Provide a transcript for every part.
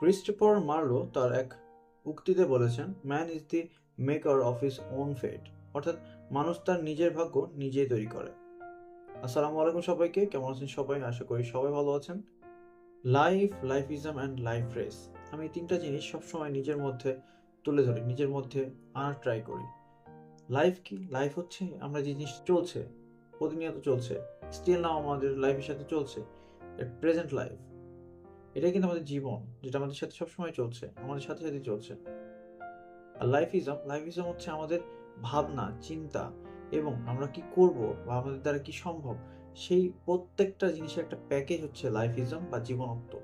Christopher Marlowe তার এক উক্তিতে বলেছেন man is the maker of his own fate অর্থাৎ মানুষ তার নিজের ভাগ্য নিজেই তৈরি করে। আসসালামু আলাইকুম সবাইকে, কেমন আছেন সবাই? আশা করি সবাই ভালো আছেন। Life lifeism and life race আমি তিনটা জিনিস সবসময় নিজের মধ্যে তুলে ধরি, নিজের মধ্যে আনার ট্রাই করি। লাইফ কি? লাইফ হচ্ছে আমরা যে জিনিস চলছে, প্রতিনিয়ত চলছে স্টিল নাও আমাদের লাইফের সাথে চলছে প্রেজেন্ট লাইফ এটাই কিন্তু আমাদের জীবন, যেটা আমাদের সাথে সবসময় চলছে, আমাদের সাথে সাথে চলছে। আর লাইফিজম লাইফিজম হচ্ছে আমাদের ভাবনা, চিন্তা এবং আমরা কি করব বা আমাদের দ্বারা কি সম্ভব, সেই প্রত্যেকটা জিনিসের একটা প্যাকেজ হচ্ছে লাইফিজম বা জীবনত্ব।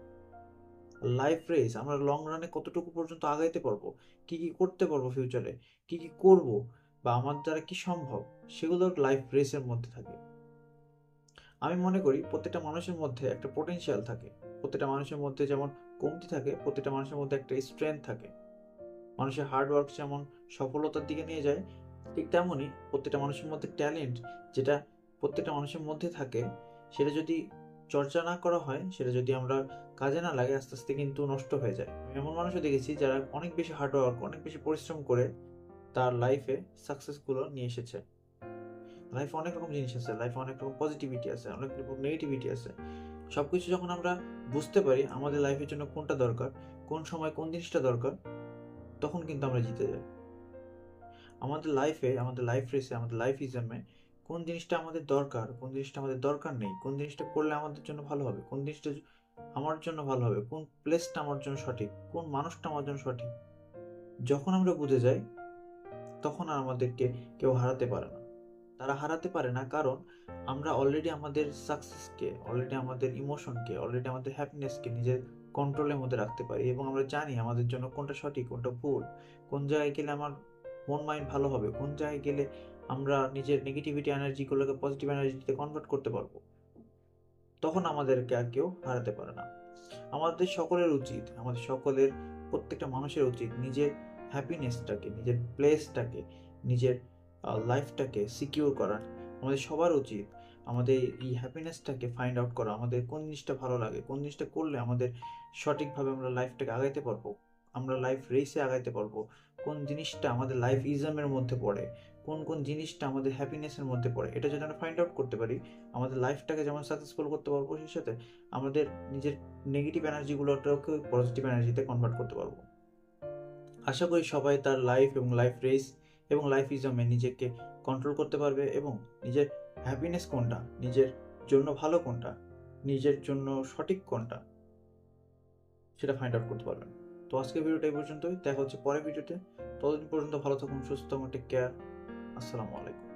লাইফ রেস আমরা লং রানে কতটুকু পর্যন্ত আগাইতে পারব, কি কি করতে পারব ফিউচারে কি কি করব বা আমার দ্বারা কি সম্ভব, সেগুলো লাইফ রেসের মধ্যে থাকে। আমি মনে করি প্রত্যেকটা মানুষের মধ্যে একটা পোটেনশিয়াল থাকে। প্রত্যেকটা মানুষের মধ্যে যেমন কমতি থাকে, প্রত্যেকটা মানুষের মধ্যে একটা স্ট্রেংথ থাকে। মানুষের হার্ডওয়ার্ক যেমন সফলতার দিকে নিয়ে যায়, ঠিক তেমনই প্রত্যেকটা মানুষের মধ্যে ট্যালেন্ট যেটা প্রত্যেকটা মানুষের মধ্যে থাকে, সেটা যদি চর্চা না করা হয়, সেটা যদি আমরা কাজে না লাগে, আস্তে আস্তে কিন্তু নষ্ট হয়ে যায়। এমন মানুষও দেখেছি যারা অনেক বেশি হার্ডওয়ার্ক অনেক বেশি পরিশ্রম করে তার লাইফে সাকসেসগুলো নিয়ে এসেছে। লাইফে অনেক রকম জিনিস আছে লাইফে অনেক রকম পজিটিভিটি আছে, অনেক রকম নেগেটিভিটি আছে। সব কিছু যখন আমরা বুঝতে পারি আমাদের লাইফের জন্য কোনটা দরকার, কোন সময় কোন জিনিসটা দরকার, তখন কিন্তু আমরা জিতে যাই। আমাদের লাইফে আমাদের লাইফ রেসে আমাদের লাইফ ইজমে কোন জিনিসটা আমাদের দরকার, কোন জিনিসটা আমাদের দরকার নেই, কোন জিনিসটা করলে আমাদের জন্য ভালো হবে, কোন জিনিসটা আমার জন্য ভালো হবে, কোন প্লেসটা আমার জন্য সঠিক, কোন মানুষটা আমার জন্য সঠিক, যখন আমরা বুঝে যাই, তখন আর আমাদেরকে কেউ হারাতে পারে না। তারা হারাতে পারে না। কারণ আমরা অলরেডি আমাদের সাকসেসকে অলরেডি আমাদের ইমোশনকে অলরেডি আমাদের হ্যাপিনেসকে নিজের কন্ট্রোলের মধ্যে রাখতে পারি এবং আমরা জানি আমাদের জন্য কোনটা সঠিক, কোনটা ভুল, কোন জায়গায় গেলে আমার মন মাইন্ড ভালো হবে, কোন জায়গায় গেলে আমরা নিজের নেগেটিভিটি এনার্জিগুলোকে পজিটিভ এনার্জিতে কনভার্ট করতে পারব। তখন আমাদেরকে আর কেউ হারাতে পারে না। আমাদের সকলের উচিত, আমাদের সকলের প্রত্যেকটা মানুষের উচিত নিজের হ্যাপিনেসটাকে নিজের প্লেসটাকে নিজের লাইফটাকে সিকিউর করার। আমাদের সবার উচিত আমাদের এই হ্যাপিনেসটাকে ফাইন্ড আউট করা। আমাদের কোন জিনিসটা ভালো লাগে, কোন জিনিসটা করলে আমাদের সঠিকভাবে আমরা লাইফটাকে আগাইতে পারব, আমরা লাইফ রেসে আগাইতে পারব। কোন জিনিসটা আমাদের লাইফ ইজমের মধ্যে পড়ে, কোন কোন জিনিসটা আমাদের হ্যাপিনেসের মধ্যে পড়ে, এটা যদি আমরা ফাইন্ড আউট করতে পারি। আমাদের লাইফটাকে যেমন সাকসেসফুল করতে পারব, সেই সাথে আমাদের নিজের নেগেটিভ এনার্জিগুলোটাকে পজিটিভ এনার্জিতে কনভার্ট করতে পারব। আশা করি সবাই তার লাইফ এবং লাইফ রেস এবং লাইফ ইজমে নিজেকে কন্ট্রোল করতে পারবে এবং নিজের হ্যাপিনেস কোনটা? নিজের জন্য ভালো কোনটা? নিজের জন্য সঠিক কোনটা? সেটা ফাইন্ড আউট করতে পারবেন। তো আজকের ভিডিওটা এই পর্যন্তই। দেখা হচ্ছে পরের ভিডিওতে ততদিন পর্যন্ত ভালো থাকুন, সুস্থ থাকুন টেক কেয়ার আসসালামু আলাইকুম।